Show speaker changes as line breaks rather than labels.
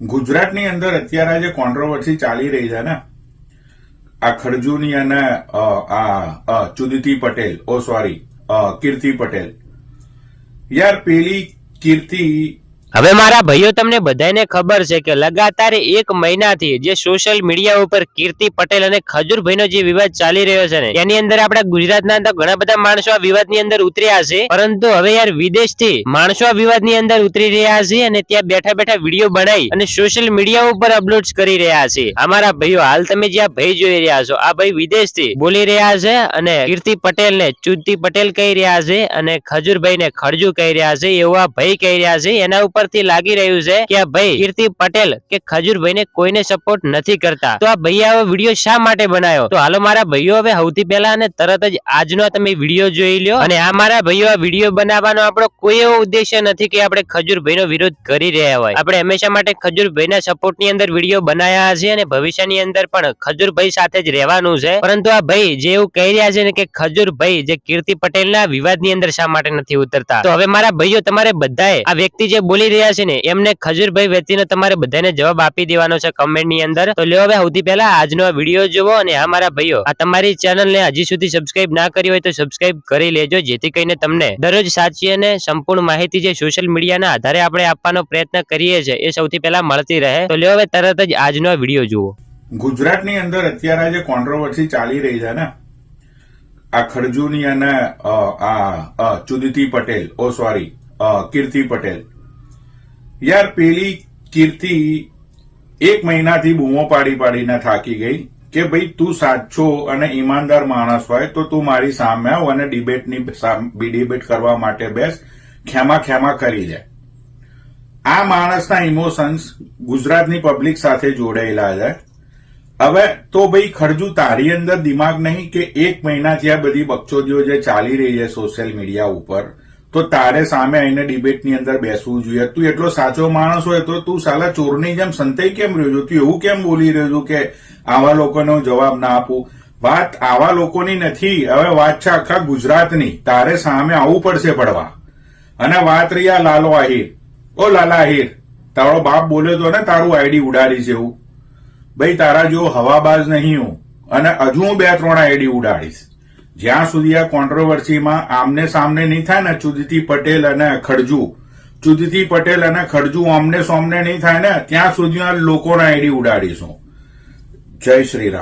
ગુજરાતની અંદર અત્યારે જે કોન્ટ્રોવર્સી ચાલી રહી છે ને, આ ખરજુની અને આ ચુદિતી પટેલ, ઓ સોરી કીર્તિ પટેલ. યાર પેલી કીર્તિ
હવે મારા ભાઈઓ, તમને બધાને ખબર છે કે લગાતાર એક મહિનાથી જે સોશિયલ મીડિયા ઉપર કીર્તિ પટેલ અને ખજૂરભાઈનો જે વિવાદ ચાલી રહ્યો છે ને, એની અંદર આપણા ગુજરાતના તો ઘણા બધા માણસો આ વિવાદની અંદર ઉતર્યા છે. પરંતુ હવે યાર વિદેશથી માણસો આ વિવાદની અંદર ઉતરી રહ્યા છે અને ત્યાં બેઠા બેઠા વીડિયો બનાવી અને સોશિયલ મીડિયા ઉપર અપલોડ કરી રહ્યા છે. અમારા ભાઈઓ, હાલ તમે જે આ ભાઈ જોઈ રહ્યા છો, આ ભાઈ વિદેશથી બોલી રહ્યા છે અને કીર્તિ પટેલ ને ચુદતી પટેલ કહી રહ્યા છે અને ખજૂરભાઈ ને ખડજુ કહી રહ્યા છે, એવું ભાઈ કહી રહ્યા છે. એના ઉપરથી લાગી રહ્યું છે કે ભાઈ કીર્તિ પટેલ કે ખજૂરભાઈ ને કોઈને સપોર્ટ નથી કરતા. તો આ ભાઈ હવે વીડિયો શા માટે બનાવ્યો? તો હાલો મારા ભાઈઓ હવે સૌથી પહેલા અને તરત જ આજનો તમે વીડિયો જોઈ લો અને આ મારા ભાઈઓ આ વીડિયો બનાવવાનો આપણો કોઈ એવો ઉદ્દેશ્ય નથી કે આપણે ખજૂરભાઈ નો વિરોધ કરી રહ્યા હોય. આપણે હંમેશા માટે ખજૂરભાઈ ના સપોર્ટની અંદર વીડિયો બનાવ્યા છે અને ભવિષ્યની અંદર પણ ખજૂરભાઈ સાથે જ રહેવાનું છે. પરંતુ આ ભાઈ જે એવું કહી રહ્યા છે ને કે ખજૂરભાઈ જે કીર્તિ પટેલ ના વિવાદની અંદર શા માટે નથી ઉતરતા? તો હવે મારા ભાઈઓ તમારે બધાએ આ વ્યક્તિ જે બોલી રહ્યા છે ને, એમને ખજૂરભાઈ વ્યક્તિને તમારે બધાને જવાબ આપી દેવાનો છે કમેન્ટની અંદર. તો લ્યો સૌથી પહેલા આજનો વીડિયો જોવો અને આ મારા ભાઈઓ, આ તમારી ચેનલ ને હજી સુધી સબસ્ક્રાઇબ ના કરી હોય તો સબસ્ક્રાઇબ કરી લેજો, જેથી કરીને તમને દરરોજ સાચી અને સંપૂર્ણ માહિતી જે સોશિયલ મીડિયાના આધારે આપણે આપવાનો પ્રયત્ન કરીએ છીએ, એ સૌથી પહેલા મળતી રહે. તો લ્યો હવે તરત જ આજનો વીડિયો જુઓ.
ગુજરાતની અંદર અત્યારે જે કોન્ટ્રોવર્સી ચાલી રહી છે ને, આ ખડજુની અને આ ચુદિતી પટેલ, ઓ સોરી કીર્તિ પટેલ યાર, પેલી કીર્તિ એક મહિનાથી બૂમો પાડી પાડીને થાકી ગઈ કે ભાઈ તું સાચો અને ઈમાનદાર માણસ હોય તો તું મારી સામે આવ અને ડિબેટની ડિબેટ કરવા માટે બેસ, ખેમા ખેમા કરી જાય આ માણસના ઇમોશન્સ ગુજરાતની પબ્લિક સાથે જોડાયેલા છે. હવે તો ભાઈ ખરજુ તારી અંદર દિમાગ નહીં કે એક મહિનાથી આ બધી બકચોદીઓ જે ચાલી રહી છે સોશિયલ મીડિયા ઉપર તો તારે સામે આવીને ડિબેટની અંદર બેસવું જોઈએ. તું એટલો સાચો માણસ હોય તો તું સાલા ચોરની જેમ સંતાઈ કેમ રહ્યો છો? તું એવું કેમ બોલી રહ્યો છું કે આવા લોકોનો જવાબ ના આપું? વાત આવા લોકોની નથી. હવે વાત છે આખા ગુજરાતની. તારે સામે આવવું પડશે પડવા. અને વાત રહી આ લાલો આહિર. ઓ લાલા આહિર, તારો બાપ બોલ્યો તો ને તારું આઈડી ઉડાડી છે એવું. ભાઈ તારા જેવો હવાબાજ નહીં હું. અને હજુ હું બે ત્રણ આઈડી ઉડાડીશ. જ્યાં સુધી આ કોન્ટ્રોવર્સીમાં આમને સામને નહીં થાય ને ચુદતી પટેલ અને ખડજુ, ચુદતી પટેલ અને ખડજુ આમને સામને નહીં થાય ને, ત્યાં સુધી આ લોકોના આઈડી ઉડાડીશું. જય શ્રી રામ.